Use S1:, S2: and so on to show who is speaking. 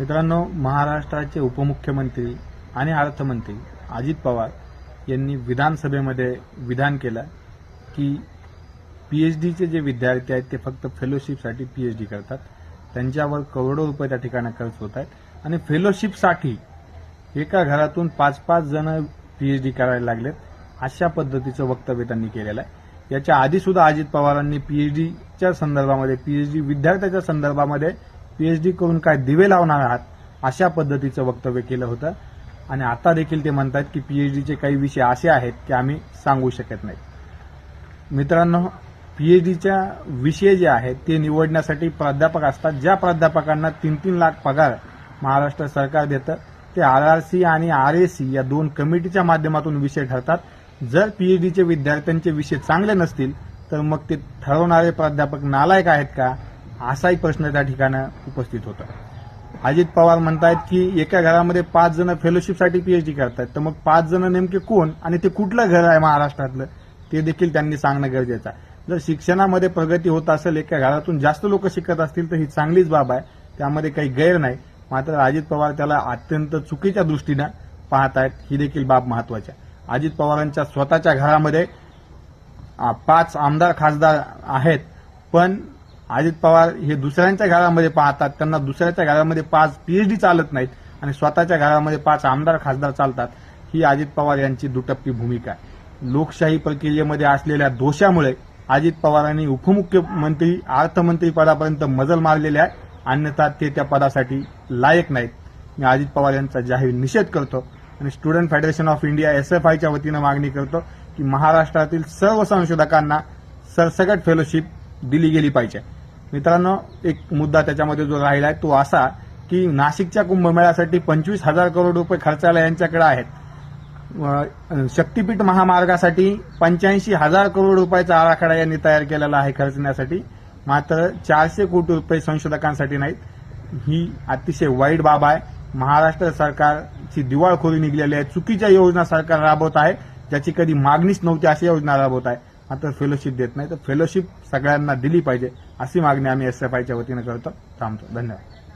S1: मित्रांनो महाराष्ट्राचे उपमुख्यमंत्री आणि अर्थमंत्री अजित पवार यांनी विधानसभेमध्ये विधान केलं की पीएचडीचे जे विद्यार्थी आहेत ते फक्त फेलोशिपसाठी पीएचडी करतात. त्यांच्यावर करोडो रुपये त्या ठिकाणी खर्च होत आहेत. आणि फेलोशिपसाठी एका घरातून पाच पाच जण पीएचडी करायला लागलेत अशा पद्धतीचं वक्तव्य त्यांनी केलेलं आहे. याच्या आधी सुद्धा अजित पवारांनी पीएचडीच्या संदर्भामध्ये पीएचडी विद्यार्थ्याच्या संदर्भामध्ये पीएचडी करून काय दिवे लावणार आहात अशा पद्धतीचं वक्तव्य केलं होतं. आणि आता देखील ते म्हणतात की पीएचडीचे काही विषय असे आहेत की आम्ही सांगू शकत नाही. मित्रांनो पीएचडीच्या विषय जे आहेत ते निवडण्यासाठी प्राध्यापक असतात. ज्या प्राध्यापकांना तीन तीन लाख पगार महाराष्ट्र सरकार देतं ते आर आर सी आणि आर ए सी या दोन कमिटीच्या माध्यमातून विषय ठरतात. जर पीएचडीचे विद्यार्थ्यांचे विषय चांगले नसतील तर मग ते ठरवणारे प्राध्यापक नालायक आहेत का? असाही प्रश्न त्या ठिकाणी उपस्थित होता. अजित पवार म्हणतायत की एका घरामध्ये पाच जण फेलोशिपसाठी पीएचडी करतायत. तर मग पाच जण नेमके कोण आणि ते कुठलं घर आहे महाराष्ट्रातलं? ते देखील त्यांनी सांगणं गरजेचं आहे. जर शिक्षणामध्ये प्रगती होत असेल एका घरातून जास्त लोक शिकत असतील तर ही चांगलीच बाब आहे. त्यामध्ये काही गैर नाही. मात्र अजित पवार त्याला अत्यंत चुकीच्या दृष्टीनं पाहत आहेत ही देखील बाब महत्वाची आहे. अजित पवारांच्या स्वतःच्या घरामध्ये पाच आमदार खासदार आहेत. पण अजित पवार हे दुसऱ्यांच्या घरामध्ये पाहतात. त्यांना दुसऱ्याच्या घरामध्ये पाच पीएचडी चालत नाहीत आणि स्वतःच्या घरामध्ये पाच आमदार खासदार चालतात. ही अजित पवार यांची दुटप्पी भूमिका आहे. लोकशाही प्रक्रियेमध्ये असलेल्या दोषामुळे अजित पवारांनी उपमुख्यमंत्री अर्थमंत्री पदापर्यंत मजल मारलेले आहे. अन्यथा ते त्या पदासाठी लायक नाहीत. मी अजित पवार यांचा जाहीर निषेध करतो आणि student federation of India S F आयच्या वतीनं मागणी करतो की महाराष्ट्रातील सर्व संशोधकांना सरसकट फेलोशिप दिली गेली पाहिजे. मित्रांनो एक मुद्दा त्याच्यामध्ये जो राहिला आहे तो असा की नाशिकच्या कुंभमेळ्यासाठी पंचवीस हजार करोड रुपये खर्चाला यांच्याकडे आहेत. शक्तीपीठ महामार्गासाठी पंच्याऐंशी हजार करोड रुपयाचा आराखडा यांनी तयार केलेला आहे खर्चण्यासाठी. मात्र चारशे कोटी रुपये संशोधकांसाठी नाहीत. ही अतिशय वाईट बाब आहे. महाराष्ट्र सरकारची दिवाळखोरी निघलेली आहे. चुकीच्या योजना सरकार राबवत आहे. ज्याची कधी मागणीच नव्हती अशी योजना राबवत आहे. मात्र फेलोशिप देत नाही. तर फेलोशिप सगळ्यांना दिली पाहिजे अशी मागणी आम्ही एस एफ आयच्या वतीनं करतो. थांबतो. धन्यवाद.